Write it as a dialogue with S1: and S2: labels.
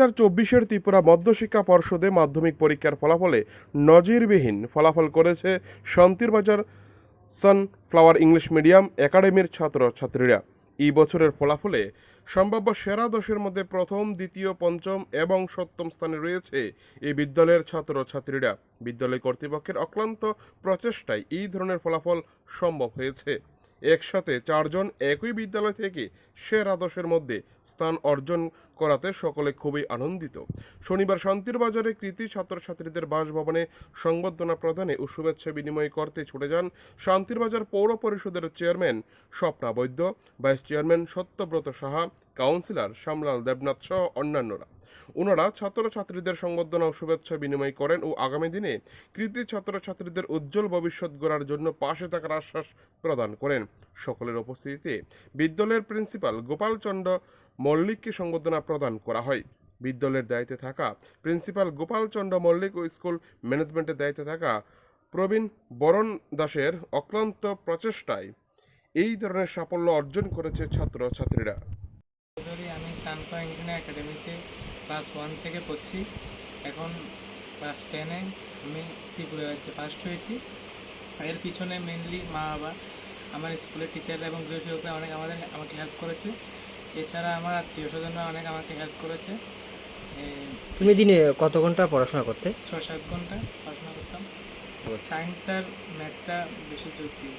S1: হাজার চব্বিশের ত্রিপুরা মধ্যশিক্ষা পর্ষদে মাধ্যমিক পরীক্ষার ফলাফলে নজিরবিহীন ফলাফল করেছে শান্তিরবাজার সানফ্লাওয়ার ইংলিশ মিডিয়াম একাডেমির ছাত্রছাত্রীরা। এই বছরের ফলাফলে সম্ভাব্য সেরা দশের মধ্যে প্রথম, দ্বিতীয়, পঞ্চম এবং সপ্তম স্থানে রয়েছে এই বিদ্যালয়ের ছাত্রছাত্রীরা। বিদ্যালয় কর্তৃপক্ষের অক্লান্ত প্রচেষ্টায় এই ধরনের ফলাফল সম্ভব হয়েছে। একসাথে চারজন একই বিদ্যালয় থেকে সেরা দশের মধ্যে স্থান অর্জন করাতে সকলে খুবই আনন্দিত। শনিবার শান্তির বাজারে কৃতি ছাত্রছাত্রীদের বাসভবনে সংবর্ধনা প্রদানে ও শুভেচ্ছা বিনিময় করতে ছুটে যান শান্তির বাজার পৌর পরিষদের chairman Swapna Baidya, vice chairman Satyabrata Saha, councillor Shyamlal Debnath সহ অন্যান্যরা। ওনারা ছাত্রছাত্রীদের সংবর্ধনা ও শুভেচ্ছা বিনিময় করেন ও আগামী দিনে কৃতি ছাত্রছাত্রীদের উজ্জ্বল ভবিষ্যৎ গড়ার জন্য পাশে থাকার আশ্বাস প্রদান করেন। সকলের উপস্থিতিতে বিদ্যালয়ের প্রিন্সিপাল গোপালচন্দ্র মল্লিককে সংবর্ধনা প্রদান করা হয়। বিদ্যালয়ের দায়িত্বে থাকা প্রিন্সিপাল গোপালচন্দ্র মল্লিক ও স্কুল ম্যানেজমেন্টের দায়িত্বে থাকা প্রবীণ বরণ দাসের অক্লান্ত প্রচেষ্টায় এই ধরনের সাফল্য অর্জন করেছে ছাত্রছাত্রীরা।
S2: আমি সানফা ইঞ্জিনিয়ার একাডেমিতে ক্লাস ওয়ান থেকে পড়ছি। এখন ক্লাস টেনে আমি ত্রিপুরা রাজ্যে ফার্স্ট হয়েছি। এর পিছনে মেনলি মা বাবা আমার স্কুলের টিচাররা এবং গৃহশিক্ষকরা অনেক আমাদের আমাকে হেল্প করেছে। এছাড়া আমার আত্মীয় স্বজনরা অনেক আমাকে হেল্প করেছে।
S3: তুমি দিনে কত ঘণ্টা পড়াশোনা করতে?
S2: ছ সাত ঘণ্টা পড়াশোনা করতাম। সায়েন্স আর ম্যাথটা বেশি দিই